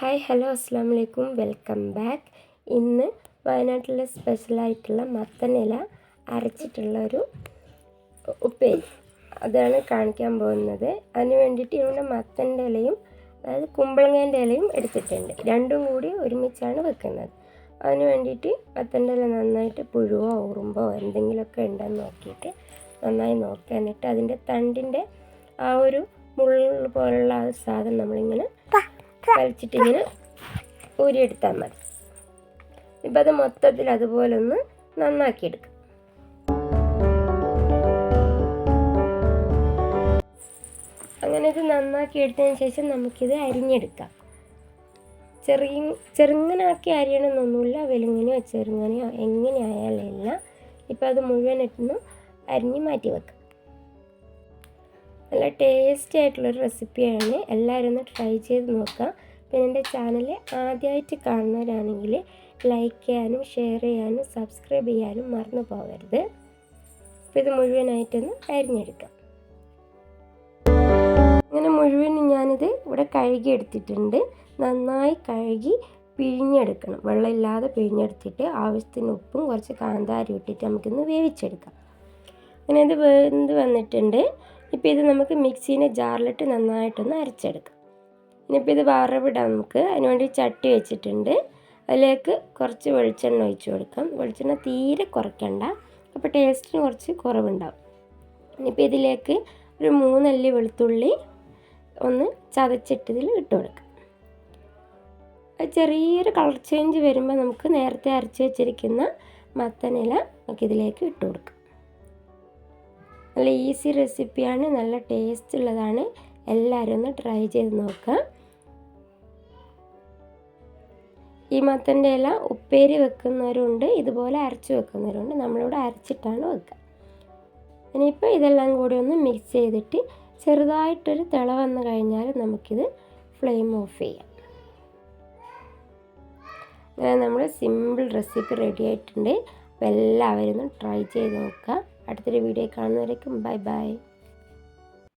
Hi hello അസ്സാം വലൈക്കും welcome back ഇന്ന് വയനാട്ടിലെ സ്പെഷ്യലായിട്ടുള്ള മത്തനില അരച്ചിട്ടുള്ള ഒരു ഉപ്പേരി. അതാണ് കാണിക്കാൻ പോകുന്നത്. അതിന് വേണ്ടിയിട്ട് ഇവിടെ മത്തന്റെ ഇലയും അതായത് കുമ്പളങ്ങേന്റെ ഇലയും എടുത്തിട്ടുണ്ട്. രണ്ടും കൂടി ഒരുമിച്ചാണ് വെക്കുന്നത്. അതിന് വേണ്ടിയിട്ട് മത്തന്റെ ഇല നന്നായിട്ട് പുഴുവോ ഉറുമ്പോ എന്തെങ്കിലുമൊക്കെ ഉണ്ടെന്ന് നോക്കിയിട്ട് നന്നായി നോക്കുക. എന്നിട്ട് അതിന്റെ തണ്ടിന്റെ ആ ഒരു മുള്ള പോലുള്ള ആ സാധനം നമ്മളിങ്ങനെ വലിച്ചിട്ട് ഇങ്ങനെ ഊരിയെടുത്താൽ മതി. ഇപ്പം അത് മൊത്തത്തിൽ അതുപോലെ ഒന്ന് നന്നാക്കിയെടുക്കും. അങ്ങനെ ഇത് നന്നാക്കി എടുത്തതിന് ശേഷം നമുക്കിത് അരിഞ്ഞെടുക്കാം. ചെറിയ ചെറുങ്ങനാക്കി അരിയണമെന്നൊന്നുമില്ല വെലുങ്ങനെയോ ചെറുങ്ങനെയോ എങ്ങനെ ആയാലല്ല ഇപ്പം അത് മുഴുവൻ ഇട്ടൊന്ന് അരിഞ്ഞ് മാറ്റി വെക്കാം. നല്ല ടേസ്റ്റി ആയിട്ടുള്ളൊരു റെസിപ്പിയാണ്. എല്ലാവരും ഒന്ന് ട്രൈ ചെയ്ത് നോക്കാം. പിന്നെ എന്റെ ചാനൽ ആദ്യമായിട്ട് കാണുന്നവരാണെങ്കിൽ ലൈക്ക് ചെയ്യാനും ഷെയർ ചെയ്യാനും സബ്സ്ക്രൈബ് ചെയ്യാനും മറന്നു പോകരുത്. അപ്പോൾ ഇത് മുഴുവനായിട്ടൊന്ന് അരിഞ്ഞെടുക്കാം. അങ്ങനെ മുഴുവൻ ഞാനിത് ഇവിടെ കഴുകി എടുത്തിട്ടുണ്ട്. നന്നായി കഴുകി പിഴിഞ്ഞെടുക്കണം. വെള്ളമില്ലാതെ പിഴിഞ്ഞെടുത്തിട്ട് ആവശ്യത്തിന് ഉപ്പും കുറച്ച് കാന്താരി ഇട്ടിട്ട് നമുക്കിന്ന് വേവിച്ചെടുക്കാം. അങ്ങനെ ഇത് വെന്ത് വന്നിട്ടുണ്ട്. ഇപ്പോൾ ഇത് നമുക്ക് മിക്സീനെ ജാറിലിട്ട് നന്നായിട്ടൊന്ന് അരച്ചെടുക്കാം. ഇനിയിപ്പോൾ ഇത് വറവിടാം നമുക്ക്. അതിനുവേണ്ടി ചട്ടി വെച്ചിട്ടുണ്ട്. അതിലേക്ക് കുറച്ച് വെളിച്ചെണ്ണ ഒഴിച്ച് കൊടുക്കാം. വെളിച്ചെണ്ണ തീരെ കുറയ്ക്കണ്ട. അപ്പോൾ ടേസ്റ്റിന് കുറച്ച് കുറവുണ്ടാവും. ഇനിയിപ്പോൾ ഇതിലേക്ക് ഒരു മൂന്നല്ലി വെളുത്തുള്ളി ഒന്ന് ചതച്ചിട്ട് ചതച്ചിട്ടതിൽ ഇട്ട് കൊടുക്കാം. ചെറിയൊരു കളർ ചേഞ്ച് വരുമ്പോൾ നമുക്ക് നേരത്തെ അരച്ച് വെച്ചിരിക്കുന്ന മത്തനില നമുക്ക് ഇതിലേക്ക് ഇട്ട് കൊടുക്കാം. നല്ല ഈസി റെസിപ്പിയാണ് നല്ല ടേസ്റ്റ് ഉള്ളതാണ്. എല്ലാവരും ഒന്ന് ട്രൈ ചെയ്ത് നോക്കുക. മത്തന്റെ ഇല ഉപ്പേരി വെക്കുന്നവരുണ്ട് ഇതുപോലെ അരച്ച് വെക്കുന്നവരുണ്ട്. നമ്മളിവിടെ അരച്ചിട്ടാണ് വെക്കുക. ഇനിയിപ്പോൾ ഇതെല്ലാം കൂടി ഒന്ന് മിക്സ് ചെയ്തിട്ട് ചെറുതായിട്ടൊരു തിള വന്നു കഴിഞ്ഞാൽ നമുക്കിത് ഫ്ലെയിം ഓഫ് ചെയ്യാം. അങ്ങനെ നമ്മൾ സിമ്പിൾ റെസിപ്പി റെഡി ആയിട്ടുണ്ട്. അപ്പോൾ എല്ലാവരും ട്രൈ ചെയ്ത് നോക്കുക. അടുത്തൊരു വീഡിയോ കാണുന്നവരേക്കും ബൈ ബൈ